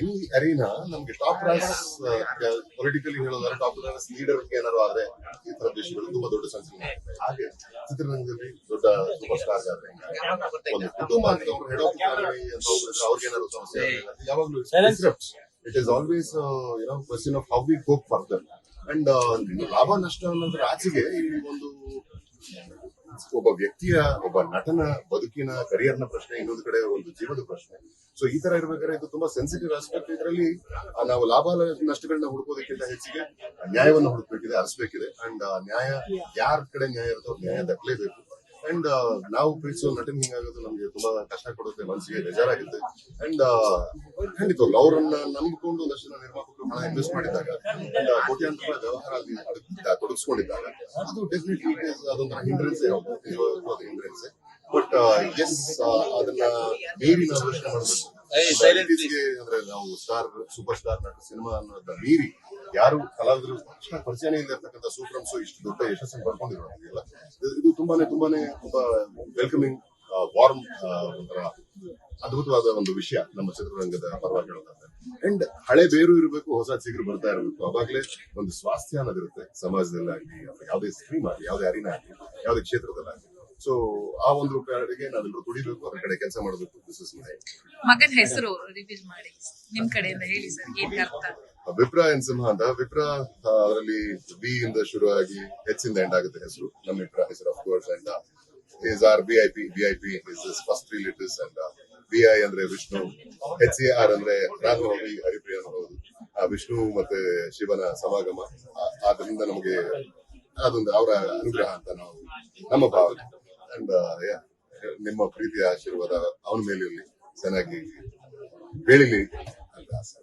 Any arena ನಮ್ಗೆ top ranks politically ಹೇಳೋದಾದ್ರೆ top ranks leader ಏನಾದ್ರು ಆದ್ರೆ ಈ ತರ ದೇಶಗಳು ತುಂಬಾ ದೊಡ್ಡ ಸಂಚಲನ ಹಾಗೆ ಚಿತ್ರರಂಗದಲ್ಲಿ ದೊಡ್ಡ ಸೂಪರ್ ಸ್ಟಾರ್ ಆದ್ರೆ ಒಂದು ಕುಟುಂಬ ಅಂತ ಅವ್ರು ಹೆಡ್ ಆಫ್ ಫ್ಯಾಮಿಲಿ ಅಂತ ಅವ್ರಿಗೆ ಏನಾದ್ರು ಸಮಸ್ಯೆ ಯಾವಾಗ್ಲೂ it is always you know question of how we cope further and ಲಾಭ ನಷ್ಟ ಅನ್ನೋದ್ರ ಆಚೆಗೆ ಇಲ್ಲಿ ಒಂದು ಒಬ್ಬ ವ್ಯಕ್ತಿಯ ಒಬ್ಬ ನಟನ ಬದುಕಿನ ಕರಿಯರ್ನ ಪ್ರಶ್ನೆ ಇನ್ನೊಂದು ಕಡೆ ಒಂದು ಜೀವದ ಪ್ರಶ್ನೆ. ಸೊ ಈ ತರ ಇರ್ಬೇಕಾದ್ರೆ ಇದು ತುಂಬಾ ಸೆನ್ಸಿಟಿವ್ ಆಸ್ಪೆಕ್ಟ್ ಇದರಲ್ಲಿ ನಾವು ಲಾಭ ನಷ್ಟಗಳನ್ನ ಹುಡುಕೋದಕ್ಕಿಂತ ಹೆಚ್ಚಿಗೆ ನ್ಯಾಯವನ್ನು ಹುಡುಕಬೇಕಿದೆ ಅರಸಬೇಕಿದೆ ಅಂಡ್ ನ್ಯಾಯ ಯಾರ ಕಡೆ ನ್ಯಾಯ ಇರುತ್ತೋ ನ್ಯಾಯ ದಕ್ಕಲೇಬೇಕು ಅಂಡ್ ನಾವು ಪ್ರೀತಿಸೋ ನಟನ್ ಹಿಂಗಾಗೋದು ನಮ್ಗೆ ತುಂಬಾ ಕಷ್ಟ ಕೊಡುತ್ತೆ, ಮನಸ್ಸಿಗೆ ಬೇಜಾರಾಗುತ್ತೆ. ಅಂಡ್ ಖಂಡಿತ ಅವರನ್ನ ನಂಬಿಕೊಂಡು ಜನ ನಿರ್ಮಾಪಕರು ಹಣ ಇನ್ವೆಸ್ಟ್ ಮಾಡಿದಾಗ ಅಂಡ್ ಕೋಟ್ಯಾಂತರ ರೂಪಾಯಿ ವ್ಯವಹಾರ ಅಲ್ಲಿ ತೊಡಗ್- ತೊಡಗಿಸ್ಕೊಂಡಿದ್ದಾಗ, ಅದು ಡೆಫಿನೆಟ್ಲಿ ಅದೊಂದು ಹಿಂಡ್ರೆನ್ಸ್ ಅದು ಹಿಂಡ್ರೆನ್ಸ್ ಬಟ್ ಎಸ್ ಅದನ್ನ ಮೀರಿ ನಾವು ಮಾಡಬೇಕು. ಅಂದ್ರೆ ನಾವು ಸ್ಟಾರ್ ಸೂಪರ್ ಸ್ಟಾರ್ ನಟ ಸಿನಿಮಾ ಅನ್ನೋದನ್ನ ಮೀರಿ ಯಾರು ಕಲಾವಿದರು ತಕ್ಷಣ ಪರಿಚಯನೇ ಇಲ್ಲರ್ತಕ್ಕಂಥ ಸೂಪ್ರಮ್ಸು ಇಷ್ಟು ದೊಡ್ಡ ಯಶಸ್ಸನ್ನು ಪಡ್ಕೊಂಡಿರೋದಿಲ್ಲ ಇದು ತುಂಬಾನೇ ತುಂಬಾನೇ ತುಂಬಾ ವೆಲ್ಕಮಿಂಗ್ ವಾರ್ಮ್ ಒಂಥರ ಅದ್ಭುತವಾದ ಒಂದು ವಿಷಯ ನಮ್ಮ ಚಿತ್ರರಂಗದ ಪರವಾಗಿ ಹೇಳೋದಾದ್ರೆ ಅಂಡ್ ಹಳೆ ಬೇರು ಇರಬೇಕು ಹೊಸ ಚಿಗುರು ಬರ್ತಾ ಇರಬೇಕು. ಅವಾಗಲೇ ಒಂದು ಸ್ವಾಸ್ಥ್ಯ ಅನ್ನೋದಿರುತ್ತೆ ಸಮಾಜದಲ್ಲಾಗ್ಲಿ ಅಥವಾ ಯಾವುದೇ ಸ್ಟ್ರೀಮ್ ಆಗಲಿ ಯಾವುದೇ ಅರಿನ ಆಗಲಿ ಯಾವುದೇ ಕ್ಷೇತ್ರದಲ್ಲಾಗಲಿ. ಸೊ ಆ ಒಂದು ಕಡೆಗೆ ನಾವೆಲ್ಲರೂ ದುಡಿಬೇಕು ಅದ್ರ ಕಡೆ ಕೆಲಸ ಮಾಡಬೇಕು ದಿಸ್ ಇಸ್ ಮೈ ಮಗನ ಹೆಸರು ರಿವೀಲ್ ಮಾಡಿ. ನಿಮ್ ಕಡೆಯಿಂದ ಹೇಳಿ ಸರ್ ಏನ್ ಅರ್ಥ? ವಿಪ್ರ ಎನ್ ಸಿಂಹ ಅಂತ? ವಿಪ್ರ ಅದರಲ್ಲಿ ಬಿ ಇಂದ ಶುರು ಆಗಿ ಎಚ್ ಇಂದ ಎಂಡ್ ಆಗುತ್ತೆ ಹೆಸರು. ನಮ್ಮ ವಿಪ್ರ ಹೆಸರು of course and is R B I P B I P is first three letters and B I ಅಂದ್ರೆ ವಿಷ್ಣು ಎಚ್ ಎ ಆರ್ ಅಂದ್ರೆ ರಾಘವಿ ಹರಿಪ್ರಿಯ ಅನ್ನಬಹುದು ಆ ವಿಷ್ಣು ಮತ್ತೆ ಶಿವನ ಸಮಾಗಮ. ಆದ್ರಿಂದ ನಮಗೆ ಅದೊಂದು ಅವರ ಅನುಗ್ರಹ ಅಂತ ನಾವು ನಮ್ಮ ಭಾವನೆ. ಅಂಡ್ ನಿಮ್ಮ ಪ್ರೀತಿಯ ಆಶೀರ್ವಾದ ಅವನ ಮೇಲೆ ಇರ್ಲಿ ಚೆನ್ನಾಗಿ ಬೆಳಿಲಿ ಅಂತ ಆಸೆ.